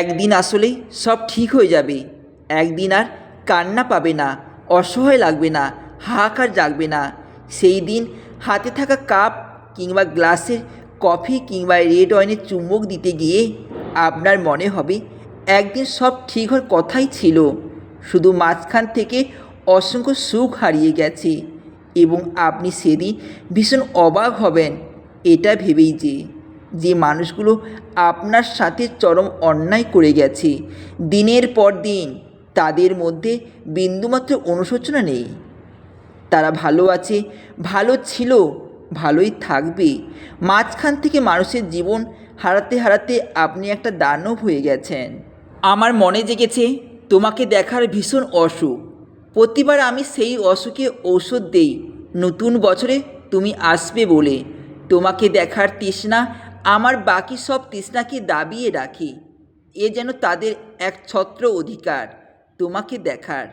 একদিন আসলেই সব ঠিক হয়ে যাবে। একদিন আর কান্না পাবে না, অসহায় লাগবে না, হাহাকার জাগবে না। সেই দিন হাতে থাকা কাপ কিংবা গ্লাসের কফি কিংবা রেড ওয়াইনের চুম্বক দিতে গিয়ে আপনার মনে হবে একদিন সব ঠিক হওয়ার কথাই ছিল। শুধু মাঝখান থেকে অসংখ্য সুখ হারিয়ে গেছে এবং আপনি সেদিন ভীষণ অবাক হবেন, এটা ভেবেই যে। যে মানুষগুলো আপনার সাথে চরম অন্যায় করে গেছে, দিনের পর দিন তাদের মধ্যে বিন্দুমাত্র অনুশোচনা নেই। তারা ভালো আছে, ভালো ছিল, ভালোই থাকবে। মাঝখান থেকে মানুষের জীবন হারাতে হারাতে আপনি একটা দানব হয়ে গেছেন। আমার মনে জেগেছে, তোমাকে দেখার ভীষণ অসুখ। প্রতিবার আমি সেই অসুখে ঔষধ দেই, নতুন বছরে তুমি আসবে বলে। তোমাকে দেখার তৃষ্ণা আমার বাকি সব তৃষ্ণাকে দাবিয়ে রাখে। এ যেন তাদের এক ছত্র অধিকার, তোমাকে দেখার।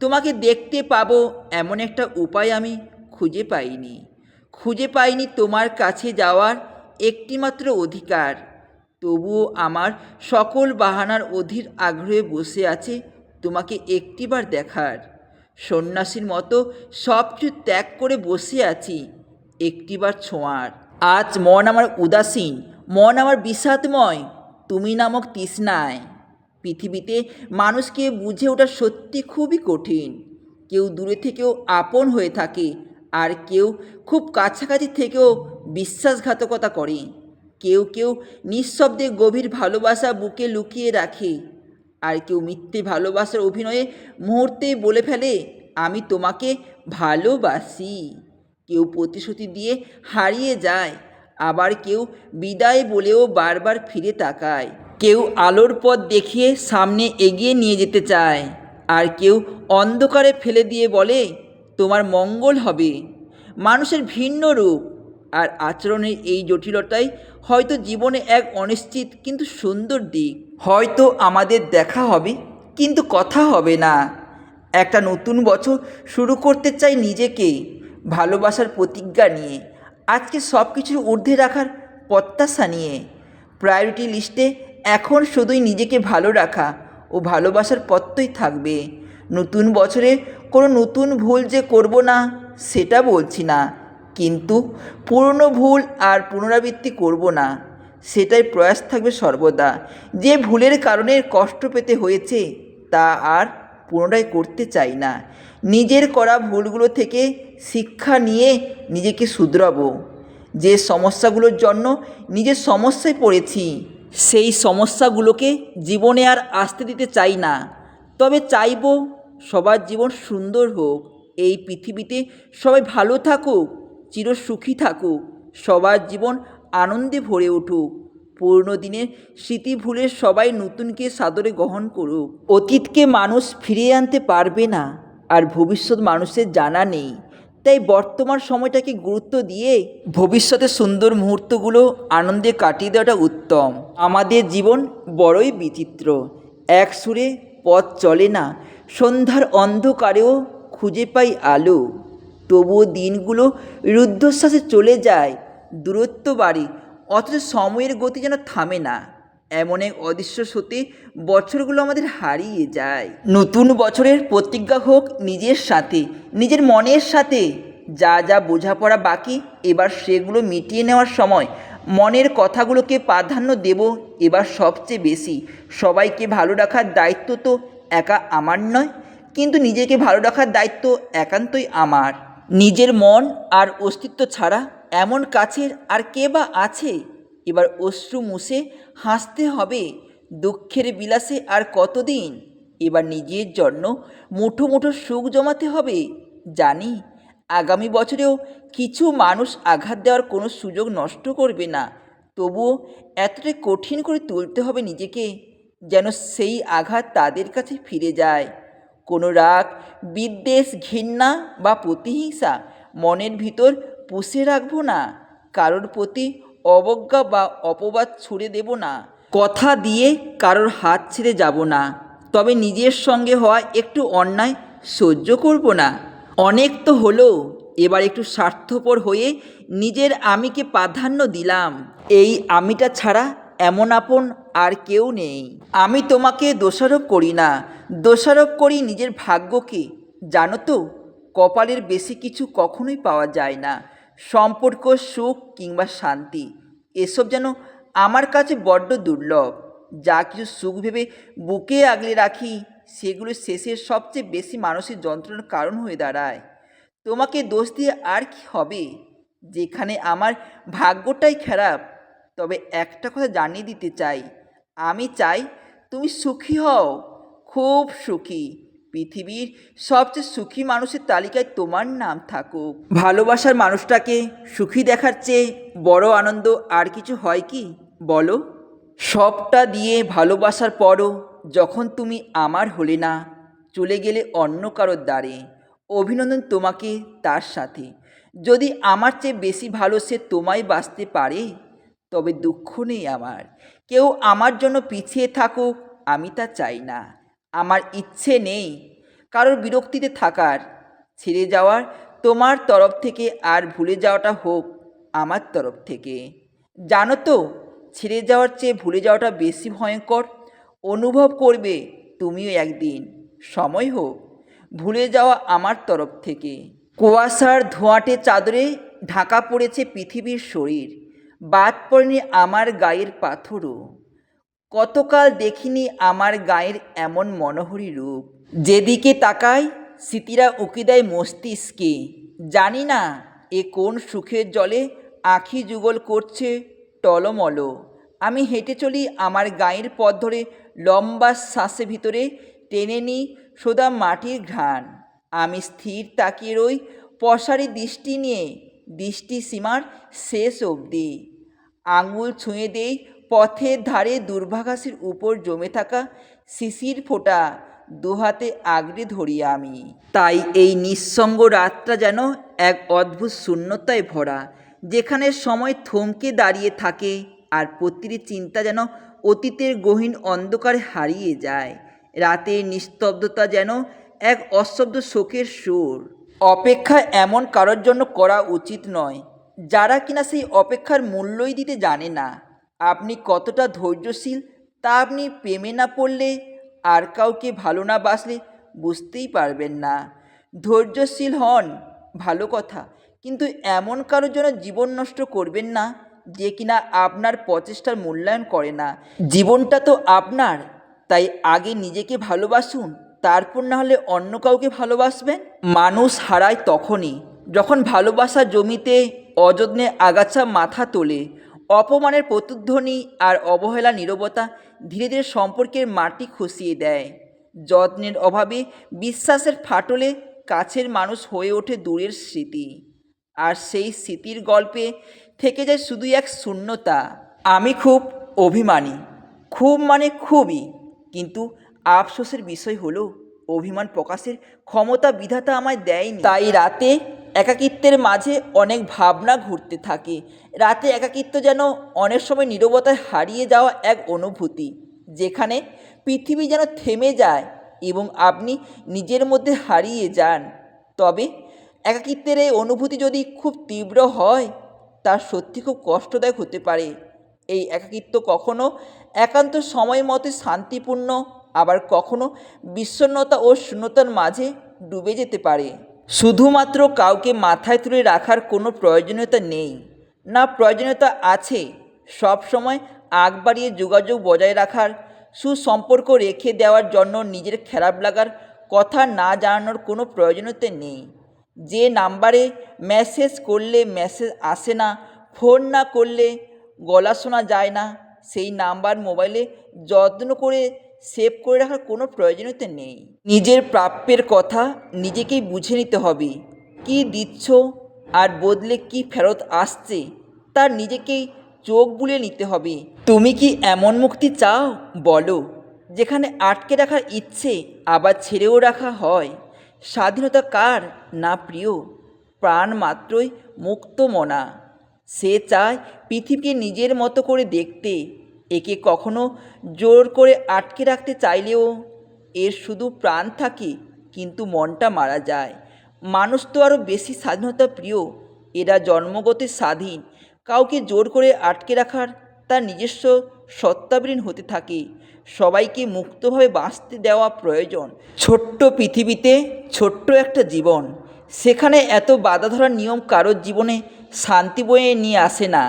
তোমাকে দেখতে পাবো এমন একটা উপায় আমি খুঁজে পাইনি। খুঁজে পাইনি তোমার কাছে যাওয়ার একটিমাত্র অধিকার। তবুও আমার সকল বাহানার অধীর আগ্রহে বসে আছে তোমাকে একটিবার দেখার। সন্ন্যাসীর মতো সব কিছু ত্যাগ করে বসে আছি, একটিবার ছোঁয়ার। আজ মন আমার উদাসীন, মন আমার বিষাদময়, তুমি নামক তৃষ্ণায়। পৃথিবীতে মানুষকে বুঝে ওঠা সত্যি খুবই কঠিন। কেউ দূরে থেকেও আপন হয়ে থাকে, আর কেউ খুব কাছাকাছি থেকেও বিশ্বাসঘাতকতা করে। কেউ কেউ নিঃশব্দে গভীর ভালোবাসা বুকে লুকিয়ে রাখে, আর কেউ মিথ্যে ভালোবাসার অভিনয়ে মুহূর্তেই বলে ফেলে, আমি তোমাকে ভালোবাসি। কেউ প্রতিশ্রুতি দিয়ে হারিয়ে যায়, আবার কেউ বিদায় বলেও বারবার ফিরে তাকায়। কেউ আলোর পথ দেখিয়ে সামনে এগিয়ে নিয়ে যেতে চায়, আর কেউ অন্ধকারে ফেলে দিয়ে বলে, তোমার মঙ্গল হবে। মানুষের ভিন্ন রূপ, আর আচরণের এই জটিলতাই হয়তো জীবনে এক অনিশ্চিত কিন্তু সুন্দর দিক। হয়তো আমাদের দেখা হবে, কিন্তু কথা হবে না। একটা নতুন বছর শুরু করতে চাই নিজেকে ভালোবাসার প্রতিজ্ঞা নিয়ে, আজকে সব কিছুর ঊর্ধ্বে রাখার প্রত্যাশা নিয়ে। প্রায়োরিটি লিস্টে এখন শুধুই নিজেকে ভালো রাখা ও ভালোবাসার পত্রই থাকবে। নতুন বছরে কোনো নতুন ভুল যে করব না, সেটা বলছি না। কিন্তু পুরনো ভুল আর পুনরাবৃত্তি করব না, সেটাই প্রয়াস থাকবে সর্বদা। যে ভুলের কারণে কষ্ট পেতে হয়েছে, তা আর পুনরায় করতে চাই না। নিজের করা ভুলগুলো থেকে শিক্ষা নিয়ে নিজেকে শুধরাবো। যে সমস্যাগুলোর জন্য নিজের সমস্যায় পড়েছি, সেই সমস্যাগুলোকে জীবনে আর আসতে দিতে চাই না। তবে চাইব সবার জীবন সুন্দর হোক, এই পৃথিবীতে সবাই ভালো থাকুক চির সুখী থাকুক, সবার জীবন আনন্দে ভরে উঠুক। পুরনো দিনের স্মৃতি ভুলে সবাই নতুনকে সাদরে গ্রহণ করুক। অতীতকে মানুষ ফিরিয়ে আনতে পারবে না। আর ভবিষ্যৎ মানুষের জানা নেই। তাই বর্তমান সময়টাকে গুরুত্ব দিয়ে ভবিষ্যতের সুন্দর মুহূর্তগুলো আনন্দে কাটিয়ে দেওয়াটা উত্তম। আমাদের জীবন বড়ই বিচিত্র। এক সুরে পথ চলে না, সন্ধ্যার অন্ধকারেও খুঁজে পাই আলো। তবুও দিনগুলো রুদ্ধশ্বাসে চলে যায়, দূরত্ব বাড়ি, অথচ সময়ের গতি যেন থামে না। এমন এক অদৃশ্য সত্যি বছরগুলো আমাদের হারিয়ে যায়। নতুন বছরের প্রতিজ্ঞা হোক নিজের সাথে, নিজের মনের সাথে। যা যা বোঝাপড়া বাকি, এবার সেগুলো মিটিয়ে নেওয়ার সময় মনের কথাগুলোকে প্রাধান্য দেব এবার সবচেয়ে বেশি। সবাইকে ভালো রাখার দায়িত্ব তো একা আমার নয়, কিন্তু নিজেকে ভালো রাখার দায়িত্ব একান্তই আমার। নিজের মন আর অস্তিত্ব ছাড়া এমন কাছের আর কে বা আছে? এবার অশ্রু মুছে হাসতে হবে দুঃখের বিলাসে আর কতদিন? এবার নিজের জন্য মুঠো মুঠো সুখ জমাতে হবে। জানি আগামী বছরেও কিছু মানুষ আঘাত দেওয়ার কোনো সুযোগ নষ্ট করবে না। তবুও এতটাই কঠিন করে তুলতে হবে নিজেকে যেন সেই আঘাত তাদের কাছে ফিরে যায়। কোনো রাগ, বিদ্বেষ, ঘৃণা বা প্রতিহিংসা মনের ভিতর পুষে রাখব না। কারোর প্রতি অবজ্ঞা বা অপবাদ ছুড়ে দেব না। কথা দিয়ে কারোর হাত ছেড়ে যাব না। তবে নিজের সঙ্গে হওয়া একটু অন্যায় সহ্য করব না। অনেক তো হলো, এবার একটু স্বার্থপর হয়ে নিজের আমিকে প্রাধান্য দিলাম। এই আমিটা ছাড়া এমন আপন আর কেউ নেই। আমি তোমাকে দোষারোপ করি না। দোষারোপ করি নিজের ভাগ্যকে। জানো তো, কপালের বেশি কিছু কখনোই পাওয়া যায় না। সম্পর্ক, সুখ কিংবা শান্তি, এসব যেন আমার কাছে বড্ড দুর্লভ। যা কিছু সুখ ভেবে বুকে আগলে রাখি, সেগুলো শেষে সবচেয়ে বেশি মানসিক যন্ত্রণার কারণ হয়ে দাঁড়ায়। তোমাকে দোষ দিয়ে আর কি হবে? যেখানে আমার ভাগ্যটাই খারাপ, তবে একটা কথা জানিয়ে দিতে চাই। আমি চাই তুমি সুখী হও, খুব সুখী। পৃথিবীর সবচেয়ে সুখী মানুষের তালিকায় তোমার নাম থাকুক। ভালোবাসার মানুষটাকে সুখী দেখার চেয়ে বড় আনন্দ আর কিছু হয় কি? বলো। সবটা দিয়ে ভালোবাসার পরও যখন তুমি আমার হলে না, চলে গেলে অন্য কারোর দ্বারে। অভিনন্দন তোমাকে তার সাথে। যদি আমার চেয়ে বেশি ভালো সে তোমায় বাঁচতে পারে, তবে দুঃখ নেই আমার। কেউ আমার জন্য পিছিয়ে থাকুক, আমি তা চাই না। আমার ইচ্ছে নেই কারোর বিরক্তিতে থাকার। ছেড়ে যাওয়ার তোমার তরফ থেকে আর ভুলে যাওয়াটা হোক আমার তরফ থেকে। জানো তো, ছেড়ে যাওয়ার চেয়ে ভুলে যাওয়াটা বেশি ভয়ঙ্কর। অনুভব করবে তুমিও একদিন। সময় হোক, ভুলে যাওয়া আমার তরফ থেকে। কুয়াশার ধোঁয়াটে চাদরে ঢাকা পড়েছে পৃথিবীর শরীর। বাদ পড়েনি আমার গায়ের পাথরও। কতকাল দেখিনি আমার গায়ের এমন মনোহরী রূপ। যেদিকে তাকাই, স্মৃতিরা উকি দেয় মস্তিষ্কে। জানি না এ কোন সুখের জলে আখি যুগল করছে টলমল। আমি হেঁটে চলি আমার গায়ের পথ ধরে লম্বা শ্বাসে ভিতরে টেনে নিই সোদা মাটির ঘ্রাণ। আমি স্থির তাকিয়ে রই পশারি দৃষ্টি নিয়ে দৃষ্টি সীমার শেষ অবধি। আঙুল ছুঁয়ে দেই পথের ধারে দুর্ভাগাসের উপর জমে থাকা শিশির ফোঁটা দুহাতে আগড়ে ধরি আমি। তাই এই নিঃসঙ্গ রাতটা যেন এক অদ্ভুত শূন্যতায় ভরা, যেখানে সময় থমকে দাঁড়িয়ে থাকে আর প্রতিটি চিন্তা যেন অতীতের গহীন অন্ধকারে হারিয়ে যায়। রাতের নিস্তব্ধতা যেন এক অশব্দ শোকের সুর। অপেক্ষা এমন কারোর জন্য করা উচিত নয়, যারা কিনা সেই অপেক্ষার মূল্যই দিতে জানে না। আপনি কতটা ধৈর্যশীল তা আপনি প্রেমে না পড়লে আর কাউকে ভালো না বাসলে বুঝতেই পারবেন না। ধৈর্যশীল হন, ভালো কথা। কিন্তু এমন কারোর জন্য জীবন নষ্ট করবেন না যে কিনা আপনার প্রচেষ্টার মূল্যায়ন করে না। জীবনটা তো আপনার, তাই আগে নিজেকে ভালোবাসুন, তারপর না হলে অন্য কাউকে ভালোবাসবেন। মানুষ হারায় তখনই, যখন ভালোবাসা জমিতে অযত্নে আগাছা মাথা তোলে। অপমানের প্রতিধ্বনি আর অবহেলা নীরবতা ধীরে ধীরে সম্পর্কের মাটি খসিয়ে দেয়। যত্নের অভাবে বিশ্বাসের ফাটলে কাছের মানুষ হয়ে ওঠে দূরের স্মৃতি। আর সেই স্মৃতির গল্পে থেকে যায় শুধু এক শূন্যতা। আমি খুব অভিমানী। খুব মানে খুবই। কিন্তু আফসোসের বিষয় হলো, অভিমান প্রকাশের ক্ষমতা বিধাতা আমায় দেয়নি। তাই রাতে একাকিত্বের মাঝে অনেক ভাবনা ঘুরতে থাকে। রাতে একাকিত্ব যেন অনেক সময় নীরবতায় হারিয়ে যাওয়া এক অনুভূতি, যেখানে পৃথিবী যেন থেমে যায় এবং আপনি নিজের মধ্যে হারিয়ে যান। তবে একাকিত্বের এই অনুভূতি যদি খুব তীব্র হয়, তা সত্যি খুব কষ্টদায়ক হতে পারে। এই একাকিত্ব কখনো একান্ত সময় মতে শান্তিপূর্ণ, আবার কখনো বিষণ্ণতা ও শূন্যতার মাঝে ডুবে যেতে পারে। শুধুমাত্র কাউকে মাথায় তুলে রাখার কোনো প্রয়োজনীয়তা নেই। না প্রয়োজনীয়তা আছে, সব সময় আগ বাড়িয়ে যোগাযোগ বজায় রাখার, সুসম্পর্ক রেখে দেওয়ার জন্য নিজের খারাপ লাগার কথা না জানানোর কোনো প্রয়োজনীয়তা নেই। যে নাম্বারে মেসেজ করলে মেসেজ আসে না, ফোন না করলে গলা শোনা যায় না, সেই নাম্বার মোবাইলে যত্ন করে সেভ করে রাখার কোনো প্রয়োজনীয়তা নেই। নিজের প্রাপ্যের কথা নিজেকেই বুঝে নিতে হবে। কি দিচ্ছ আর বদলে কি ফেরত আসছে তার নিজেকেই চোখ বুলিয়ে নিতে হবে। তুমি কি এমন মুক্তি চাও? বলো। যেখানে আটকে রাখার ইচ্ছে আবার ছেড়েও রাখা হয়। স্বাধীনতা কার? না প্রিয়। প্রাণ মাত্রই মুক্ত মনা। সে চায় পৃথিবীকে নিজের মতো করে দেখতে। একে কখনো জোর করে আটকে রাখতে চাইলেও এর শুধু প্রাণ থাকে, কিন্তু মনটা মারা যায়। মানুষ তো আরও বেশি স্বাধীনতা প্রিয়। এরা জন্মগত স্বাধীন। কাউকে জোর করে আটকে রাখার তার নিজস্ব সত্তাবিহীন হতে থাকে। সবাইকে মুক্তভাবে বাঁচতে দেওয়া প্রয়োজন। ছোট্ট পৃথিবীতে ছোট্ট একটা জীবন। সেখানে এত বাধা ধরার নিয়ম কারোর জীবনে শান্তি বয়ে নিয়ে আসে না।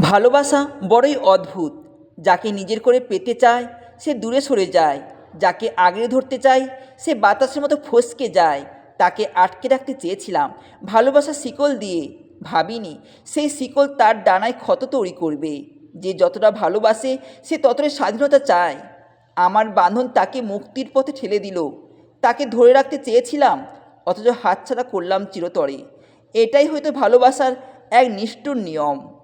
ভালোবাসা বড়ই অদ্ভুত। যাকে নিজের করে পেতে চায়, সে দূরে সরে যায়। যাকে আগড়ে ধরতে চায়, সে বাতাসের মতো ফসকে যায়। তাকে আটকে রাখতে চেয়েছিলাম ভালোবাসা শিকল দিয়ে। ভাবিনি, সেই শিকল তার ডানায় ক্ষত তৈরি করবে। যে যতটা ভালোবাসে, সে ততটাই স্বাধীনতা চায়। আমার বাঁধন তাকে মুক্তির পথে ঠেলে দিল। তাকে ধরে রাখতে চেয়েছিলাম, অথচ হাতছাড়া করলাম চিরতরে। এটাই হয়তো ভালোবাসার এক নিষ্ঠুর নিয়ম।